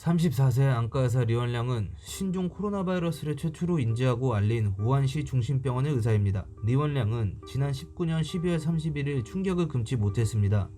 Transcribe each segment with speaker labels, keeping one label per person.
Speaker 1: 34세 안과의사 리원량은 신종 코로나 바이러스를 최초로 인지하고 알린 우한시 중심병원의 의사입니다. 리원량은 지난 19년 12월 31일 충격을 금치 못했습니다.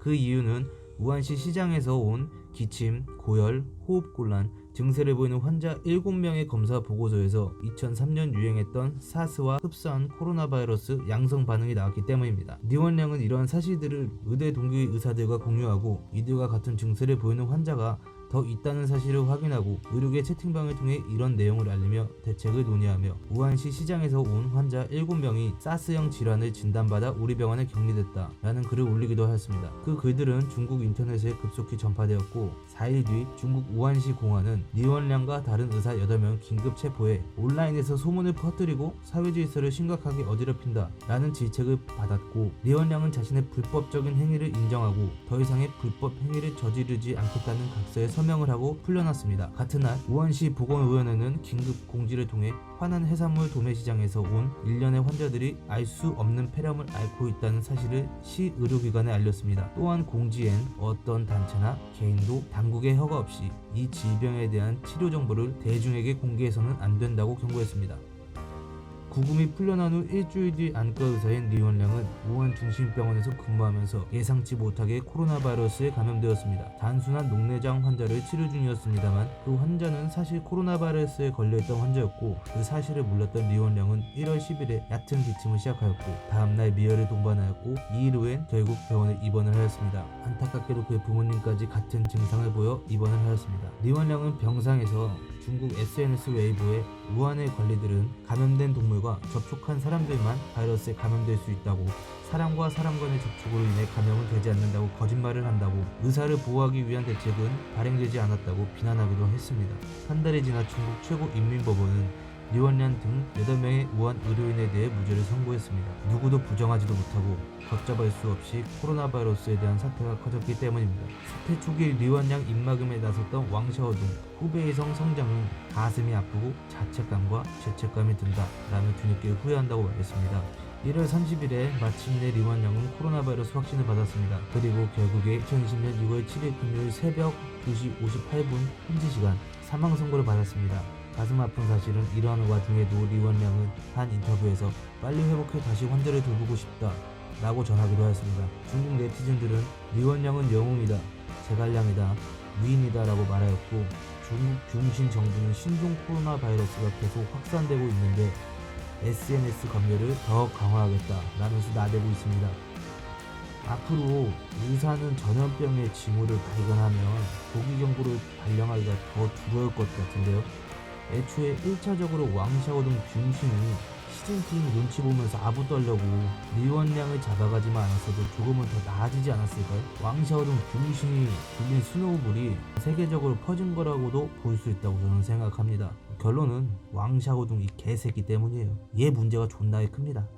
Speaker 1: 그 이유는 우한시 시장에서 온 기침, 고열, 호흡곤란 증세를 보이는 환자 7명의 검사 보고서에서 2003년 유행했던 사스와 흡사한 코로나 바이러스 양성 반응이 나왔기 때문입니다. 리원량은 이러한 사실들을 의대 동기 의사들과 공유하고 이들과 같은 증세를 보이는 환자가 더 있다는 사실을 확인하고 의료계 채팅방을 통해 이런 내용을 알리며 대책을 논의하며 우한시 시장에서 온 환자 7명이 사스형 질환을 진단받아 우리 병원에 격리됐다 라는 글을 올리기도 하였습니다. 그 글들은 중국 인터넷에 급속히 전파되었고 4일 뒤 중국 우한시 공안은 리원량과 다른 의사 8명 긴급 체포해 온라인에서 소문을 퍼뜨리고 사회 질서를 심각하게 어지럽힌다 라는 질책을 받았고 리원량은 자신의 불법적인 행위를 인정하고 더 이상의 불법 행위를 저지르지 않겠다는 각서에 서명을 하고 풀려났습니다. 같은 날 우한시 보건의원회는 긴급 공지를 통해 화난 해산물 도매 시장에서 온 일련의 환자들이 알 수 없는 폐렴을 앓고 있다는 사실을 시 의료기관에 알렸습니다. 또한 공지엔 어떤 단체나 개인도 당국의 허가 없이 이 질병에 대한 치료 정보를 대중에게 공개해서는 안 된다고 경고했습니다. 구금이 풀려난 후 일주일 뒤 안과 의사인 리원량은 우한 중심병원에서 근무하면서 예상치 못하게 코로나 바이러스에 감염되었습니다. 단순한 녹내장 환자를 치료 중이었습니다만 그 환자는 사실 코로나 바이러스에 걸려있던 환자였고 그 사실을 몰랐던 리원량은 1월 10일에 얕은 기침을 시작하였고 다음날 미열을 동반하였고 2일 후엔 결국 병원에 입원을 하였습니다. 안타깝게도 그의 부모님까지 같은 증상을 보여 입원을 하였습니다. 리원량은 병상에서 중국 SNS 웨이보에 우한의 관리들은 감염된 동물과 접촉한 사람들만 바이러스에 감염될 수 있다고 사람과 사람 간의 접촉으로 인해 감염은 되지 않는다고 거짓말을 한다고 의사를 보호하기 위한 대책은 발행되지 않았다고 비난하기도 했습니다. 한 달이 지나 중국 최고 인민법원은 리원련 등 8명의 우한 의료인에 대해 무죄를 선고했습니다. 누구도 부정하지도 못하고 걷잡을 수 없이 코로나 바이러스에 대한 사태가 커졌기 때문입니다. 사태 초기 리원량 입막음에 나섰던 왕샤오 등 후배의 성 성장은 가슴이 아프고 자책감과 죄책감이 든다 라며 뒤늦게 후회한다고 말했습니다. 1월 30일에 마침내 리원량은 코로나 바이러스 확진을 받았습니다. 그리고 결국에 2020년 6월 7일 금요일 새벽 2시 58분 현지 시간 사망 선고를 받았습니다. 가슴 아픈 사실은 이러한 와중에도 리원량은 한 인터뷰에서 빨리 회복해 다시 환자를 돌보고 싶다 라고 전하기도 하였습니다. 중국 네티즌들은 리원량은 영웅이다, 제갈량이다, 위인이다 라고 말하였고 중국 중심 정부는 신종 코로나 바이러스가 계속 확산되고 있는데 SNS 검열을 더욱 강화하겠다 라면서 나대고 있습니다. 앞으로 의사는 전염병의 징후를 발견하면 조기 경고를 발령하기가 더 두려울 것 같은데요. 애초에 1차적으로 왕샤오 등 병신이 시즌팀 눈치 보면서 아부 떨려고 리원량을 잡아가지만 않았어도 조금은 더 나아지지 않았을까요? 왕샤오 등 병신이 불린 스노우볼이 세계적으로 퍼진 거라고도 볼 수 있다고 저는 생각합니다. 결론은 왕샤오 등 이 개새끼 때문이에요. 얘 문제가 존나게 큽니다.